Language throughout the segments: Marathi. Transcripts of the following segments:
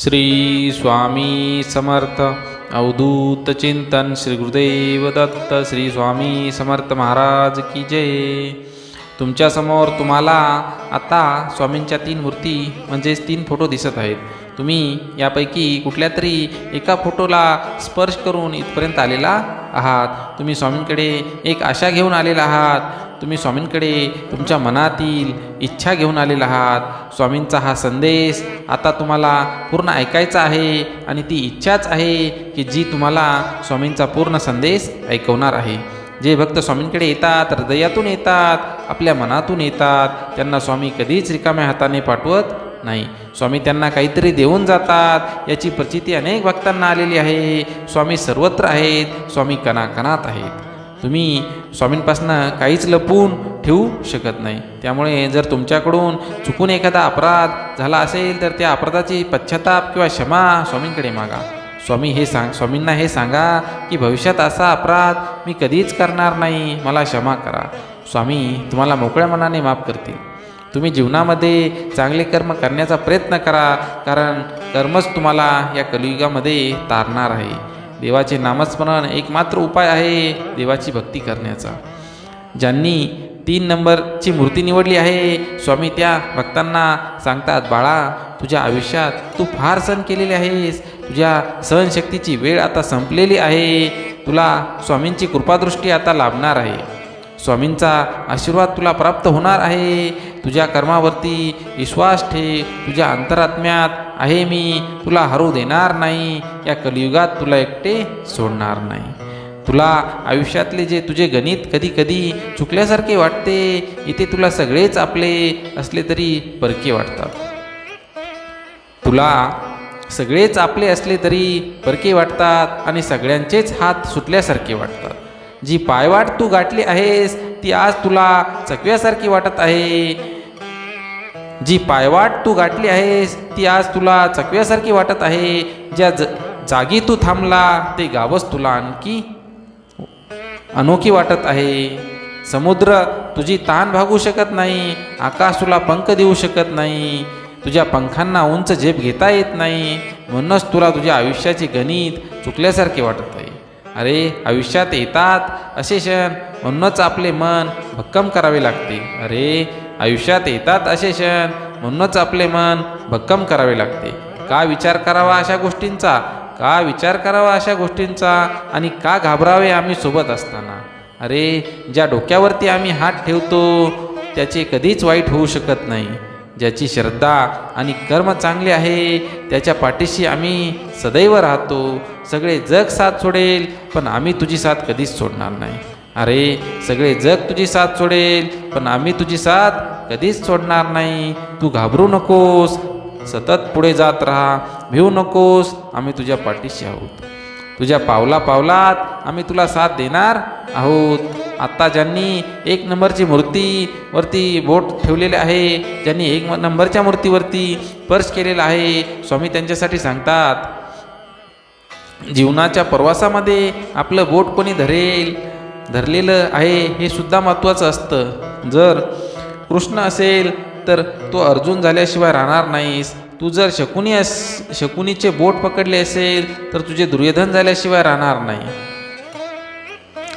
श्री स्वामी समर्थ अवधूत चिंतन श्री गुरुदेव दत्त श्री स्वामी समर्थ महाराज की जय. तुमच्यासमोर तुम्हाला आता स्वामींच्या तीन मूर्ती म्हणजेच तीन फोटो दिसत आहेत. तुम्ही यापैकी कुठल्या तरी एका फोटोला स्पर्श करून इथपर्यंत आलेला आहात. तुम्ही स्वामींकडे एक आशा घेऊन आलेला आहात. तुम्ही स्वामींकडे तुमच्या मनातील इच्छा घेऊन आलेला आहात. स्वामींचा हा संदेश आता तुम्हाला पूर्ण ऐकायचा आहे आणि ती इच्छाच आहे की जी तुम्हाला स्वामींचा पूर्ण संदेश ऐकवणार आहे. जे भक्त स्वामींकडे येतात हृदयातून येतात आपल्या मनातून येतात त्यांना स्वामी कधीच रिकाम्या हाताने पाठवत नाही. स्वामी त्यांना काहीतरी देऊन जातात. याची प्रचिती अनेक भक्तांना आलेली आहे. स्वामी सर्वत्र आहेत. स्वामी कणाकणात आहेत. तुम्ही स्वामींपासनं काहीच लपवून ठेवू शकत नाही. त्यामुळे जर तुमच्याकडून चुकून एखादा अपराध झाला असेल तर त्या अपराधाची पश्चाताप किंवा क्षमा स्वामींकडे मागा. स्वामी हे सांग स्वामींना हे सांगा की भविष्यात असा अपराध मी कधीच करणार नाही. मला क्षमा करा. स्वामी तुम्हाला मोकळ्या मनाने माफ करतील. तुम्ही जीवनामध्ये चांगले कर्म करण्याचा प्रयत्न करा कारण कर्मच तुम्हाला या कलियुगामध्ये तारणार आहे. देवाचे नामस्मरण एकमात्र उपाय आहे देवाची भक्ती करण्याचा. ज्यांनी तीन नंबरची मूर्ती निवडली आहे स्वामी त्या भक्तांना सांगतात बाळा तुझ्या आयुष्यात तू फार सण केलेले आहेस. तुझ्या सहनशक्तीची वेळ आता संपलेली आहे. तुला स्वामींची कृपादृष्टी आता लाभणार आहे. स्वामींचा आशीर्वाद तुला प्राप्त होणार आहे. तुझ्या कर्मावरती विश्वास ठे. तुझ्या अंतरात्म्यात आहे मी. तुला हरू देणार नाही. या कलियुगात तुला एकटे सोडणार नाही. तुला आयुष्यातले जे तुझे गणित कधी कधी चुकल्यासारखे वाटते इथे तुला सगळेच आपले असले तरी परके वाटतात. तुला सगळेच आपले असले तरी परके वाटतात आणि सगळ्यांचेच हात सुटल्यासारखे वाटतात. जी पायवाट तू गाठली आहेस ती आज तुला चकव्यासारखी वाटत आहे. जी पायवाट तू गाठली आहेस ती आज तुला चकव्यासारखी वाटत आहे. ज्या ज जागी तू थांबला ते गावच तुला आणखी अनोखी वाटत आहे. समुद्र तुझी ताण भागू शकत नाही आकाश तुला पंख देऊ शकत नाही. तुझ्या पंखांना उंच झेप घेता येत नाही. म्हणूनच तुला तुझ्या आयुष्याचे गणित चुकल्यासारखे वाटत अरे आयुष्यात येतात असे क्षण. म्हणूनच आपले मन भक्कम करावे लागते. अरे आयुष्यात येतात असे क्षण. म्हणूनच आपले मन भक्कम करावे लागते. का विचार करावा अशा गोष्टींचा? का विचार करावा अशा गोष्टींचा? आणि का घाबरावे आम्ही सोबत असताना? अरे ज्या डोक्यावरती आम्ही हात ठेवतो त्याचे कधीच वाईट होऊ शकत नाही. ज्याची श्रद्धा आणि कर्म चांगले आहे त्याच्या पाठीशी आम्ही सदैव राहतो. सगळे जग साथ सोडेल पण आम्ही तुझी साथ कधीच सोडणार नाही. अरे सगळे जग तुझी साथ सोडेल पण आम्ही तुझी साथ कधीच सोडणार नाही. तू घाबरू नकोस सतत पुढे जात राहा. भिवू नकोस आम्ही तुझ्या पाठीशी आहोत. तुझ्या पावला पावलात आम्ही तुला साथ देणार आहोत. आत्ता ज्यांनी एक नंबरची मूर्ती वरती बोट ठेवलेले आहे ज्यांनी एक नंबरच्या मूर्तीवरती स्पर्श केलेला आहे स्वामी त्यांच्यासाठी सांगतात जीवनाच्या प्रवासामध्ये आपलं बोट कोणी धरेल धरलेलं आहे हे सुद्धा महत्त्वाचं असतं. जर कृष्ण असेल तर तो अर्जुन झाल्याशिवाय राहणार नाहीस. तू जर शकुनी अस शकुनीचे बोट पकडले असेल तर तुझे दुर्योधन झाल्याशिवाय राहणार नाही.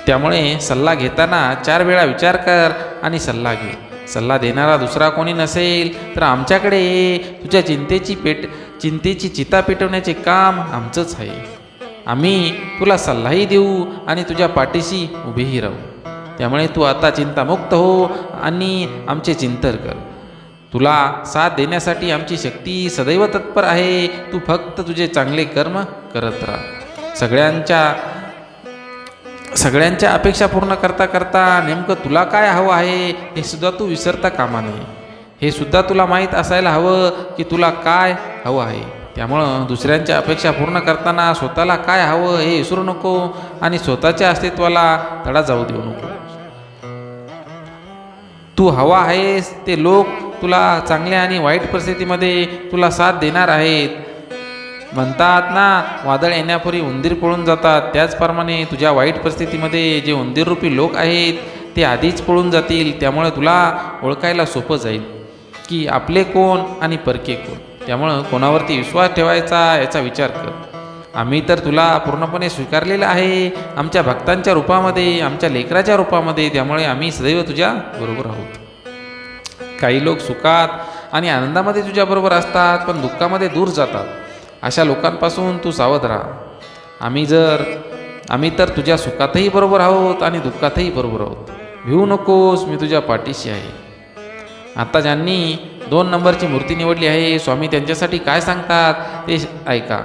त्यामुळे सल्ला घेताना चार वेळा विचार कर आणि सल्ला घे. सल्ला देणारा दुसरा कोणी नसेल तर आमच्याकडे ये. तुझ्या चिंतेची पेट चिंतेची चिता पेटवण्याचे काम आमचंच आहे. आम्ही तुला सल्लाही देऊ आणि तुझ्या पाठीशी उभेही राहू. त्यामुळे तू आता चिंतामुक्त हो आणि आमचे चिंतन कर. तुला साथ देण्यासाठी आमची शक्ती सदैव तत्पर आहे. तू फक्त तुझे चांगले कर्म करत राहा. सगळ्यांच्या सगळ्यांच्या अपेक्षा पूर्ण करता करता नेमकं तुला काय हवं आहे हे सुद्धा तू विसरता कामा नये. हे सुद्धा तुला माहीत असायला हवं की तुला काय हवं आहे. त्यामुळं दुसऱ्यांच्या अपेक्षा पूर्ण करताना स्वतःला काय हवं हे विसरू नको आणि स्वतःच्या अस्तित्वाला तडा जाऊ देऊ नको. तू हवा आहेस ते लोक तुला चांगल्या आणि वाईट परिस्थितीमध्ये तुला साथ देणार आहेत. म्हणतात ना वादळ येण्यापूर्वी उंदीर पळून जातात. त्याचप्रमाणे तुझ्या वाईट परिस्थितीमध्ये जे उंदीररूपी लोक आहेत ते आधीच पळून जातील. त्यामुळे तुला ओळखायला सोपं जाईल की आपले कोण आणि परके कोण. त्यामुळं कोणावरती विश्वास ठेवायचा याचा विचार कर. आम्ही तर तुला पूर्णपणे स्वीकारलेलं आहे. आमच्या भक्तांच्या रूपामध्ये आमच्या लेकराच्या रूपामध्ये. त्यामुळे आम्ही सदैव तुझ्या बरोबर आहोत. काही लोक सुखात आणि आनंदामध्ये तुझ्याबरोबर असतात पण दुःखामध्ये दूर जातात. अशा लोकांपासून तू सावध राहा. आम्ही जर आम्ही तर तुझ्या सुखातही बरोबर आहोत आणि दुःखातही बरोबर आहोत. भिवू नकोस मी तुझ्या पाठीशी आहे. आता ज्यांनी दोन नंबरची मूर्ती निवडली आहे स्वामी त्यांच्यासाठी काय सांगतात ते ऐका.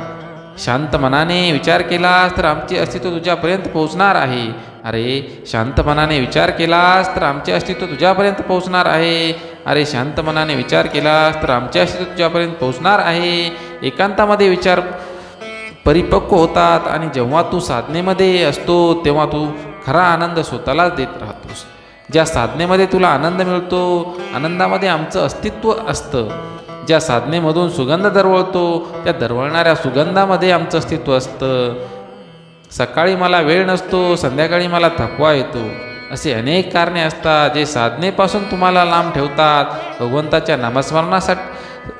शांत मनाने विचार केलास तर आमचे अस्तित्व तुझ्यापर्यंत पोहोचणार आहे. अरे शांत मनाने विचार केलास तर आमचे अस्तित्व तुझ्यापर्यंत पोहोचणार आहे. अरे शांत मनाने विचार केलास तर आमचे अस्तित्व तुझ्यापर्यंत पोहोचणार आहे. एकांतामध्ये विचार परिपक्व होतात आणि जेव्हा तू साधनेमध्ये असतो तेव्हा तू खरा आनंद स्वतःलाच देत राहतोस. ज्या साधनेमध्ये तुला आनंद मिळतो आनंदामध्ये आमचं अस्तित्व असतं. ज्या साधनेमधून सुगंध दरवळतो त्या दरवळणाऱ्या सुगंधामध्ये आमचं अस्तित्व असतं. सकाळी मला वेळ नसतो संध्याकाळी मला थकवा येतो. असे अनेक कारणे असतात जे साधनेपासून तुम्हाला लांब ठेवतात. भगवंताच्या नामस्मरणासाठी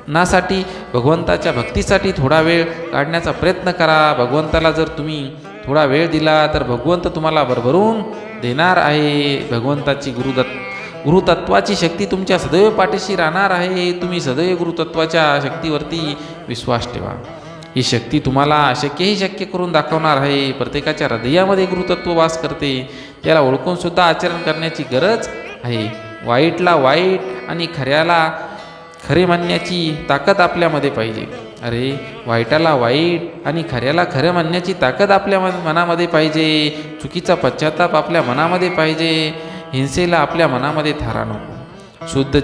नासाठी भगवंताच्या भक्तीसाठी थोडा वेळ काढण्याचा प्रयत्न करा. भगवंताला जर तुम्ही थोडा वेळ दिला तर भगवंत तुम्हाला भरभरून देणार आहे. भगवंताची गुरुदत्त गुरुतत्वाची शक्ती तुमच्या सदैव पाठीशी राहणार आहे. तुम्ही सदैव गुरुतत्वाच्या शक्तीवरती विश्वास ठेवा. ही शक्ती तुम्हाला अशक्यही शक्य करून दाखवणार आहे. प्रत्येकाच्या हृदयामध्ये गुरुतत्व वास करते. त्याला ओळखूनसुद्धा आचरण करण्याची गरज आहे. वाईटला वाईट आणि खऱ्याला खरे म्हणण्याची ताकद आपल्यामध्ये पाहिजे. अरे वाईटाला वाईट आणि खऱ्याला खरं म्हणण्याची ताकद आपल्या मनामध्ये पाहिजे. चुकीचा पश्चाताप आपल्या मनामध्ये पाहिजे. हिंसेला आपल्या मनामध्ये थारा नको. शुद्ध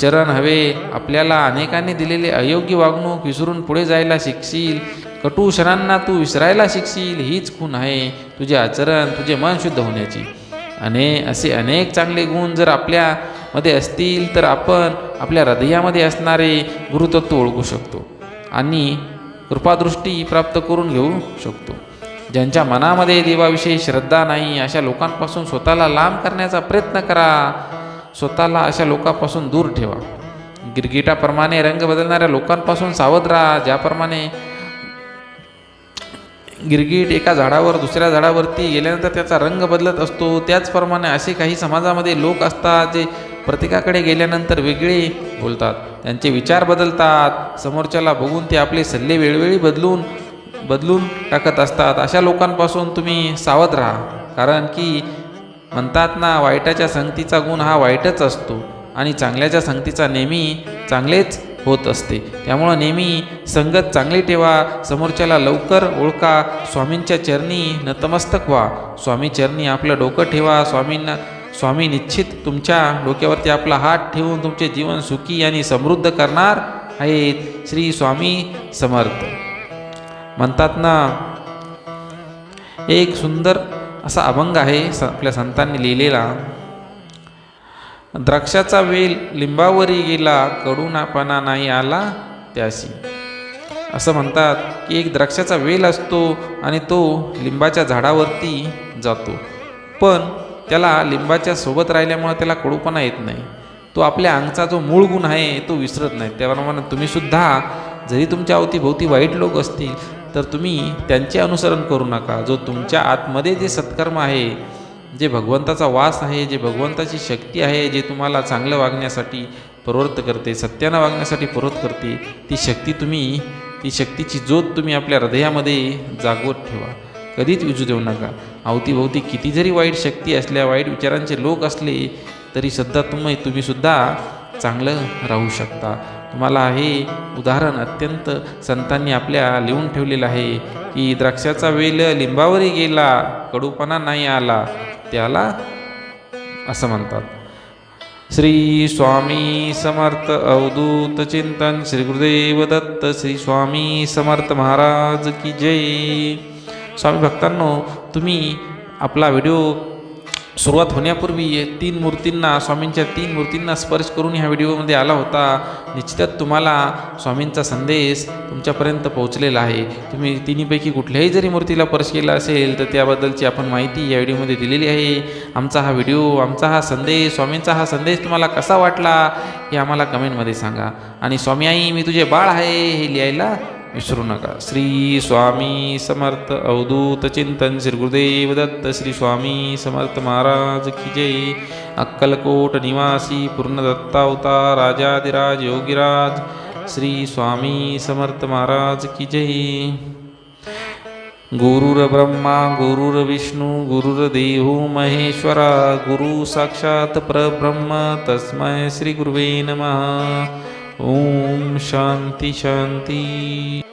चरण हवे. आपल्याला अनेकांनी दिलेले अयोग्य वागणूक विसरून पुढे जायला शिकशील. कटू क्षणांना तू विसरायला शिकशील. हीच खूण आहे तुझे आचरण तुझे मन शुद्ध होण्याची. अने असे अनेक चांगले गुण जर आपल्यामध्ये असतील तर आपण आपल्या हृदयामध्ये असणारे गुरुतत्व ओळखू शकतो आणि कृपादृष्टी प्राप्त करून घेऊ शकतो. ज्यांच्या मनामध्ये देवाविषयी श्रद्धा नाही अशा लोकांपासून स्वतःला लांब करण्याचा प्रयत्न करा. स्वतःला अशा लोकांपासून दूर ठेवा. गिरगिटाप्रमाणे रंग बदलणाऱ्या लोकांपासून सावध राहा ज्याप्रमाणे गिरगीट एका झाडावर दुसऱ्या झाडावरती गेल्यानंतर त्याचा रंग बदलत असतो. त्याचप्रमाणे असे काही समाजामध्ये लोक असतात जे प्रत्येकाकडे गेल्यानंतर वेगळे बोलतात. त्यांचे विचार बदलतात. समोरच्याला बघून ते आपले सल्ले वेळोवेळी बदलून बदलून टाकत असतात. अशा लोकांपासून तुम्ही सावध राहा. कारण की म्हणतात ना वाईटाच्या संगतीचा गुण हा वाईटच असतो आणि चांगल्याच्या संगतीचा नेहमी चांगलेच होत असते. त्यामुळं नेहमी संगत चांगली ठेवा समोरच्याला लवकर ओळखा स्वामींच्या चरणी नतमस्तक व्हा. स्वामी चरणी आपलं डोकं ठेवा स्वामींना स्वामी निश्चित तुमच्या डोक्यावरती आपला हात ठेवून तुमचे जीवन सुखी आणि समृद्ध करणार आहेत. श्री स्वामी समर्थ. म्हणतात ना एक सुंदर असा अभंग आहे स आपल्या संतांनी लिहिलेला. द्राक्षाचा वेल लिंबावरी गेला कडूनापणा नाही आला त्याशी. असं म्हणतात की एक द्राक्षाचा वेल असतो आणि तो लिंबाच्या झाडावरती जातो. पण त्याला लिंबाच्या सोबत राहिल्यामुळे त्याला कडूपणा येत नाही. तो आपल्या अंगचा जो मूळ गुण आहे तो विसरत नाही. त्याप्रमाणे तुम्ही सुद्धा जरी तुमच्या अवतीभोवती वाईट लोक असतील तर तुम्ही त्यांचे अनुसरण करू नका. जो तुमच्या आतमध्ये जे सत्कर्म आहे जे भगवंताचा वास आहे जे भगवंताची शक्ती आहे जे तुम्हाला चांगलं वागण्यासाठी प्रवृत्त करते सत्यानं वागण्यासाठी प्रवृत्त करते ती शक्ती तुम्ही ती शक्तीची ज्योत तुम्ही आपल्या हृदयामध्ये जागवत ठेवा. कधीच विजू देऊ नका. अवतीभोवती किती जरी वाईट शक्ती असल्या वाईट विचारांचे लोक असले तरी सध्या तुम्ही तुम्हीसुद्धा चांगलं राहू शकता. तुम्हाला हे उदाहरण अत्यंत संतांनी आपल्या लिहून ठेवलेलं आहे की द्राक्षाचा वेल लिंबावरी गेला कडूपणा नाही आला त्याला असं म्हणतात. श्री स्वामी समर्थ अवधूत चिंतन श्री गुरुदेव दत्त श्री स्वामी समर्थ महाराज की जय. स्वामी भक्तांनो तुम्ही आपला व्हिडिओ सुरुवात होण्यापूर्वी तीन मूर्तींना स्वामींच्या तीन मूर्तींना स्पर्श करून ह्या व्हिडिओमध्ये आला होता. निश्चितच तुम्हाला स्वामींचा संदेश तुमच्यापर्यंत पोहोचलेला आहे. तुम्ही तिन्हीपैकी कुठल्याही जरी मूर्तीला स्पर्श केला असेल तर त्याबद्दलची आपण माहिती या व्हिडिओमध्ये दिलेली आहे. आमचा हा व्हिडिओ आमचा हा संदेश स्वामींचा हा संदेश तुम्हाला कसा वाटला हे आम्हाला कमेंटमध्ये सांगा. आणि स्वामी आई मी तुझे बाळ आहे हे लिहायला विसरू नका. श्री स्वामी समर्थ अवधूत चिंतन श्री गुरुदेव दत्त श्री स्वामी समर्थ महाराज की जय. अक्कलकोट निवासी पूर्ण दत्तावतार राजाधिराज योगीराज श्री स्वामी समर्थ महाराज की जय. गुरुर्ब्रह्मा गुरुर्विष्णू गुरुर्देवो महेश्वरा गुरु साक्षात परब्रह्म तस्मै श्री गुरुवे नमः. ओम शांती शांती.